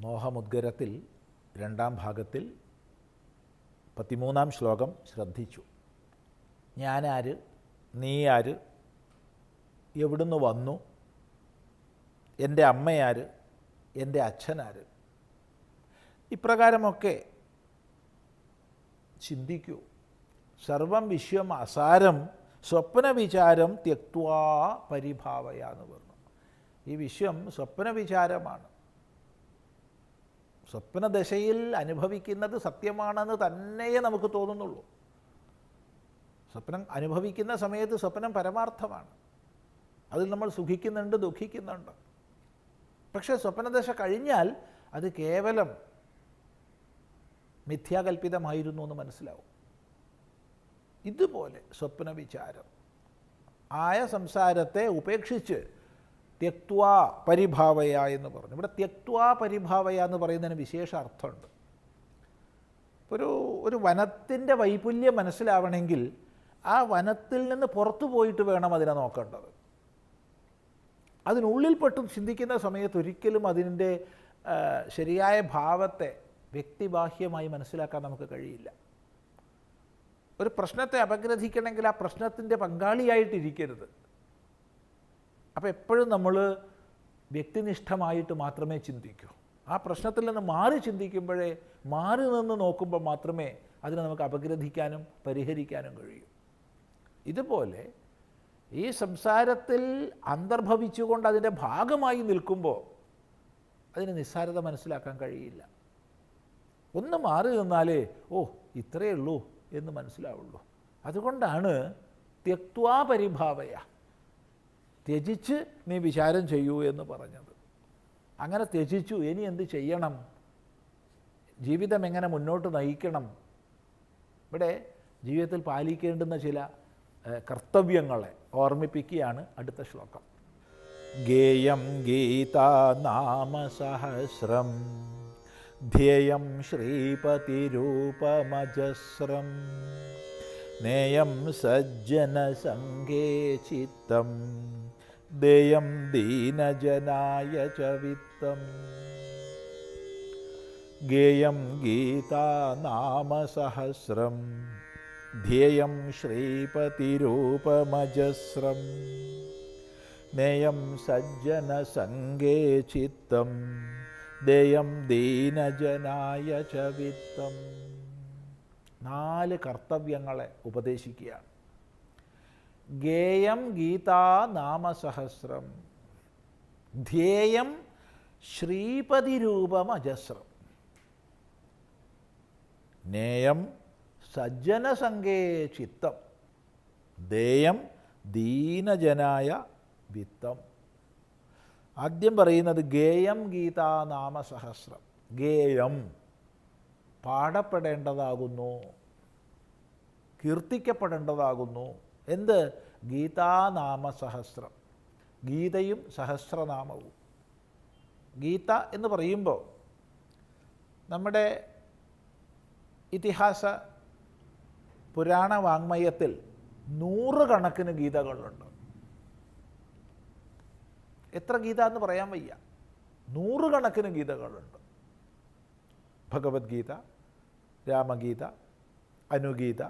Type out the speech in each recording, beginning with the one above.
മോഹമുദ്ഗരത്തിൽ രണ്ടാം ഭാഗത്തിൽ പത്തിമൂന്നാം ശ്ലോകം ശ്രദ്ധിച്ചു. ഞാനാര് നീ ആര് എവിടുന്ന് വന്നു എന്റെ അമ്മയാര് എന്റെ അച്ഛനാര്? ഇപ്രകാരമൊക്കെ ചിന്തിക്കൂ. സർവം വിശ്വം അസാരം സ്വപ്ന വിചാരം ത്യക്വാ പരിഭാവയ എന്ന് പറഞ്ഞു. ഈ വിശ്വം സ്വപ്ന വിചാരമാണ് സ്വപ്നദശയിൽ അനുഭവിക്കുന്നത് സത്യമാണെന്ന് തന്നെയേ നമുക്ക് തോന്നുന്നുള്ളൂ. സ്വപ്നം അനുഭവിക്കുന്ന സമയത്ത് സ്വപ്നം പരമാർത്ഥമാണ്. അതിൽ നമ്മൾ സുഖിക്കുന്നുണ്ട് ദുഃഖിക്കുന്നുണ്ട്. പക്ഷേ സ്വപ്നദശ കഴിഞ്ഞാൽ അത് കേവലം മിഥ്യാകൽപിതമായിരുന്നു എന്ന് മനസ്സിലാവും. ഇതുപോലെ സ്വപ്നവിചാരം ആയ സംസാരത്തെ ഉപേക്ഷിച്ച് ത്യക്വാ പരിഭാവയ എന്ന് പറഞ്ഞു. ഇവിടെ തെക്വാ പരിഭാവയ എന്ന് പറയുന്നതിന് വിശേഷ അർത്ഥമുണ്ട്. ഒരു ഒരു വനത്തിന്റെ വൈപുല്യം മനസ്സിലാവണമെങ്കിൽ ആ വനത്തിൽ നിന്ന് പുറത്തു പോയിട്ട് വേണം അതിനെ നോക്കേണ്ടത്. അതിനുള്ളിൽപ്പെട്ടും ചിന്തിക്കുന്ന സമയത്ത് ഒരിക്കലും അതിന്റെ ശരിയായ ഭാവത്തെ വ്യക്തിബാഹ്യമായി മനസ്സിലാക്കാൻ നമുക്ക് കഴിയില്ല. ഒരു പ്രശ്നത്തെ അപഗ്രഥിക്കണമെങ്കിൽ ആ പ്രശ്നത്തിന്റെ പങ്കാളിയായിട്ടിരിക്കരുത്. അപ്പോൾ എപ്പോഴും നമ്മൾ വ്യക്തിനിഷ്ഠമായിട്ട് മാത്രമേ ചിന്തിക്കൂ. ആ പ്രശ്നത്തിൽ നിന്ന് മാറി ചിന്തിക്കുമ്പോഴേ മാറി നിന്ന് നോക്കുമ്പോൾ മാത്രമേ അതിനെ നമുക്ക് അപഗ്രഥിക്കാനും പരിഹരിക്കാനും കഴിയൂ. ഇതുപോലെ ഈ സംസാരത്തിൽ അന്തർഭവിച്ചുകൊണ്ട് അതിന്റെ ഭാഗമായി നിൽക്കുമ്പോൾ അതിന് നിസ്സാരത മനസ്സിലാക്കാൻ കഴിയില്ല. ഒന്ന് മാറി നിന്നാലേ ഓ ഇത്രയേ ഉള്ളൂ എന്ന് മനസ്സിലാവുള്ളൂ. അതുകൊണ്ടാണ് തെക്വാ പരിഭാവയ ത്യജിച്ച് നീ വിചാരം ചെയ്യൂ എന്ന് പറഞ്ഞത്. അങ്ങനെ ത്യജിച്ചു. ഇനി എന്ത് ചെയ്യണം? ജീവിതം എങ്ങനെ മുന്നോട്ട് നയിക്കണം? ഇവിടെ ജീവിതത്തിൽ പാലിക്കേണ്ടുന്ന ചില കർത്തവ്യങ്ങളെ ഓർമ്മിപ്പിക്കുകയാണ് അടുത്ത ശ്ലോകം. ഗേയം ഗീതാ നാമസഹസ്രം ധ്യേയം ശ്രീപതിരൂപമജസ്രം. നേയം സജ്ജനസംഘേ ചിത്തം. ദേയം ദീനജനായ ച വിത്തം ഗേയം ഗീതാ നാമസഹസ്രം. ധ്യേയം ശ്രീപതിരൂപമജസ്രം. നേയം സജ്ജനസംഗേ ചിത്തം. ദേയം ദീനജനായ ച വിത്തം നാല് കർത്തവ്യങ്ങളെ ഉപദേശിക്കുകയാണ്. ഗേയം ഗീതാ നാമസഹസ്രം. ധ്യേയം ശ്രീപതിരൂപമജസ്രം നേയം സജ്ജനസംഗേ ചിത്തം. ദേയം ദീനജനായ വിത്തം. ആദ്യം പറയുന്നത് ഗേയം ഗീതാ നാമസഹസ്രം. ഗേയം. പാടപ്പെടേണ്ടതാകുന്നു. കീർത്തിക്കപ്പെടേണ്ടതാകുന്നു. എന്ത്? ഗീതാനാമ സഹസ്രം ഗീതയും സഹസ്രനാമവും. ഗീത എന്ന് പറയുമ്പോൾ നമ്മുടെ ഇതിഹാസ പുരാണ വാങ്മയത്തിൽ നൂറുകണക്കിന് ഗീതകളുണ്ട്. എത്ര ഗീത എന്ന് പറയാൻ വയ്യ. നൂറുകണക്കിന് ഗീതകളുണ്ട്. ഭഗവത്ഗീത രാമഗീത അനുഗീത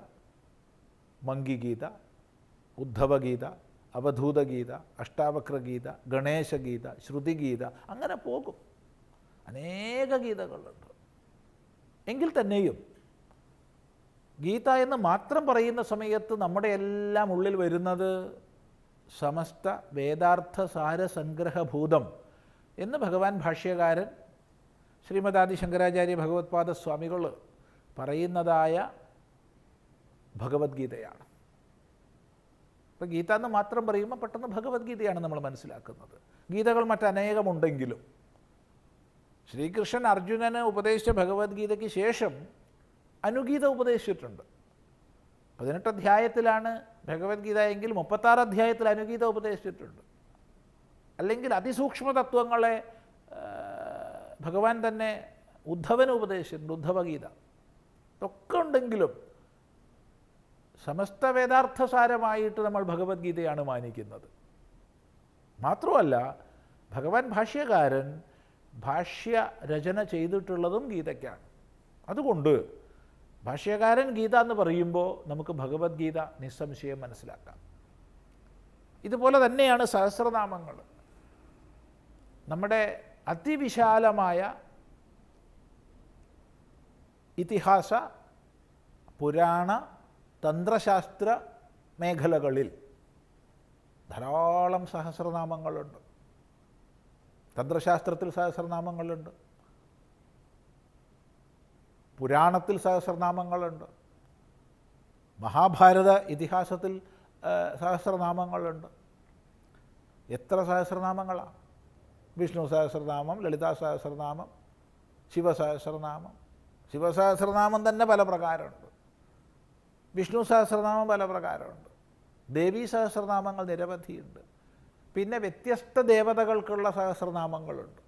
മങ്കിഗീത ഉദ്ധവഗീത അവധൂതഗീത അഷ്ടാവക്രഗീത ഗണേശഗീത ശ്രുതിഗീത അങ്ങനെ പോകും. അനേക ഗീതകളുണ്ട്. എങ്കിൽ തന്നെയും ഗീത എന്ന് മാത്രം പറയുന്ന സമയത്ത് നമ്മുടെ എല്ലാം ഉള്ളിൽ വരുന്നത് സമസ്ത വേദാർത്ഥ സാരസംഗ്രഹഭൂതം എന്ന് ഭഗവാൻ ഭാഷ്യകാരൻ ശ്രീമദാദി ശങ്കരാചാര്യ ഭഗവത്പാദ സ്വാമികൾ പറയുന്നതായ ഭഗവത്ഗീതയാണ്. ഇപ്പോൾ ഗീത എന്ന് മാത്രം പറയുമ്പോൾ പെട്ടെന്ന് ഭഗവത്ഗീതയാണ് നമ്മൾ മനസ്സിലാക്കുന്നത്. ഗീതകൾ മറ്റനേകമുണ്ടെങ്കിലും ശ്രീകൃഷ്ണൻ അർജുനന് ഉപദേശിച്ച ഭഗവത്ഗീതയ്ക്ക് ശേഷം അനുഗീത ഉപദേശിച്ചിട്ടുണ്ട്. പതിനെട്ട് അധ്യായത്തിലാണ് ഭഗവത്ഗീത എങ്കിൽ മുപ്പത്താറ് അധ്യായത്തിൽ അനുഗീത ഉപദേശിച്ചിട്ടുണ്ട്. അല്ലെങ്കിൽ അതിസൂക്ഷ്മ തത്വങ്ങളെ ഭഗവാൻ തന്നെ ഉദ്ധവന് ഉപദേശിച്ചിട്ടുണ്ട് ഉദ്ധവഗീത. ഇതൊക്കെ ഉണ്ടെങ്കിലും സമസ്ത വേദാർത്ഥസാരമായിട്ട് നമ്മൾ ഭഗവത്ഗീതയാണ് മാനിക്കുന്നത്. മാത്രമല്ല ഭഗവാൻ ഭാഷ്യകാരൻ ഭാഷ്യ രചന ചെയ്തിട്ടുള്ളതും ഗീതയ്ക്കാണ്. അതുകൊണ്ട് ഭാഷ്യകാരൻ ഗീത എന്ന് പറയുമ്പോൾ നമുക്ക് ഭഗവത്ഗീത നിസ്സംശയം മനസ്സിലാക്കാം. ഇതുപോലെ തന്നെയാണ് സഹസ്രനാമങ്ങൾ. നമ്മുടെ അതിവിശാലമായ ഇതിഹാസ പുരാണ തന്ത്രശാസ്ത്ര മേഖലകളിൽ ധാരാളം സഹസ്രനാമങ്ങളുണ്ട്. തന്ത്രശാസ്ത്രത്തിൽ സഹസ്രനാമങ്ങളുണ്ട്. പുരാണത്തിൽ സഹസ്രനാമങ്ങളുണ്ട്. മഹാഭാരത ഇതിഹാസത്തിൽ സഹസ്രനാമങ്ങളുണ്ട്. എത്ര സഹസ്രനാമങ്ങളാണ് വിഷ്ണു സഹസ്രനാമം ലളിതാ സഹസ്രനാമം ശിവസഹസ്രനാമം. ശിവസഹസ്രനാമം തന്നെ പല പ്രകാരമുണ്ട്. വിഷ്ണു സഹസ്രനാമം പല പ്രകാരമുണ്ട്. ദേവീ സഹസ്രനാമങ്ങൾ നിരവധിയുണ്ട്. പിന്നെ വ്യത്യസ്ത ദേവതകൾക്കുള്ള സഹസ്രനാമങ്ങളുണ്ട്.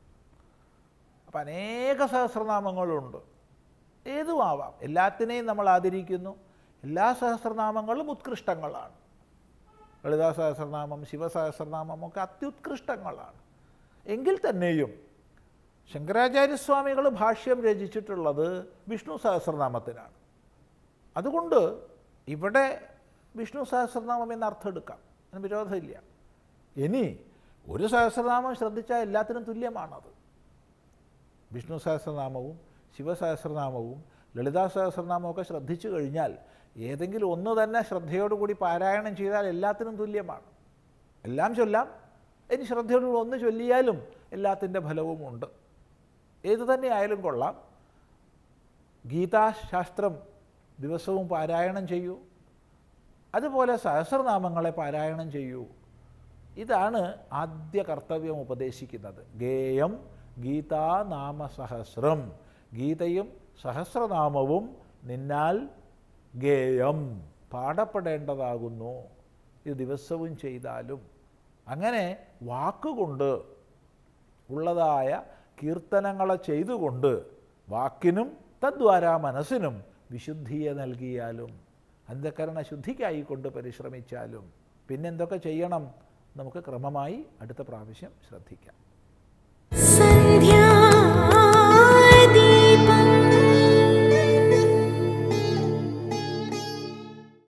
അപ്പം അനേക സഹസ്രനാമങ്ങളുണ്ട്. ഏതും ആവാം. എല്ലാത്തിനെയും നമ്മൾ ആദരിക്കുന്നു. എല്ലാ സഹസ്രനാമങ്ങളും ഉത്കൃഷ്ടങ്ങളാണ്. ലളിതാ സഹസ്രനാമം ശിവസഹസ്രനാമം ഒക്കെ അത്യുത്കൃഷ്ടങ്ങളാണ്. എങ്കിൽ തന്നെയും ശങ്കരാചാര്യസ്വാമികൾ ഭാഷ്യം രചിച്ചിട്ടുള്ളത് വിഷ്ണു സഹസ്രനാമത്തിനാണ്. അതുകൊണ്ട് ഇവിടെ വിഷ്ണു സഹസ്രനാമം എന്ന് അർത്ഥം എടുക്കാം. അതിന് വിരോധമില്ല. ഇനി ഒരു സഹസ്രനാമം ശ്രദ്ധിച്ചാൽ എല്ലാത്തിനും തുല്യമാണത്. വിഷ്ണു സഹസ്രനാമവും ശിവസഹസ്രനാമവും ലളിതാ സഹസ്രനാമവും ഒക്കെ ശ്രദ്ധിച്ചു കഴിഞ്ഞാൽ ഏതെങ്കിലും ഒന്ന് തന്നെ ശ്രദ്ധയോടുകൂടി പാരായണം ചെയ്താൽ എല്ലാത്തിനും തുല്യമാണ്. എല്ലാം ചൊല്ലാം ഇനി ശ്രദ്ധയോടുകൂടി ഒന്ന് ചൊല്ലിയാലും എല്ലാത്തിന്റെ ഫലവുമുണ്ട്. ഏതു തന്നെ ആയാലും കൊള്ളാം. ഗീതാശാസ്ത്രം ദിവസവും പാരായണം ചെയ്യൂ. അതുപോലെ സഹസ്രനാമങ്ങളെ പാരായണം ചെയ്യൂ. ഇതാണ് ആദ്യ കർത്തവ്യം ഉപദേശിക്കുന്നത്. ഗേയം ഗീതാനാമസഹസ്രം. ഗീതയും സഹസ്രനാമവും നിന്നാൽ ഗേയം. പാടപ്പെടേണ്ടതാകുന്നു ഇത് ദിവസവും ചെയ്താലും. അങ്ങനെ വാക്കുകൊണ്ട് ഉള്ളതായ കീർത്തനങ്ങളെ ചെയ്തുകൊണ്ട് വാക്കിനും തദ്വാര മനസ്സിനും വിശുദ്ധിയെ നൽകിയാലും അന്ധകരണ ശുദ്ധിക്കായിക്കൊണ്ട് പരിശ്രമിച്ചാലും പിന്നെന്തൊക്കെ ചെയ്യണം? നമുക്ക് ക്രമമായി അടുത്ത പ്രാവശ്യം ശ്രദ്ധിക്കാം.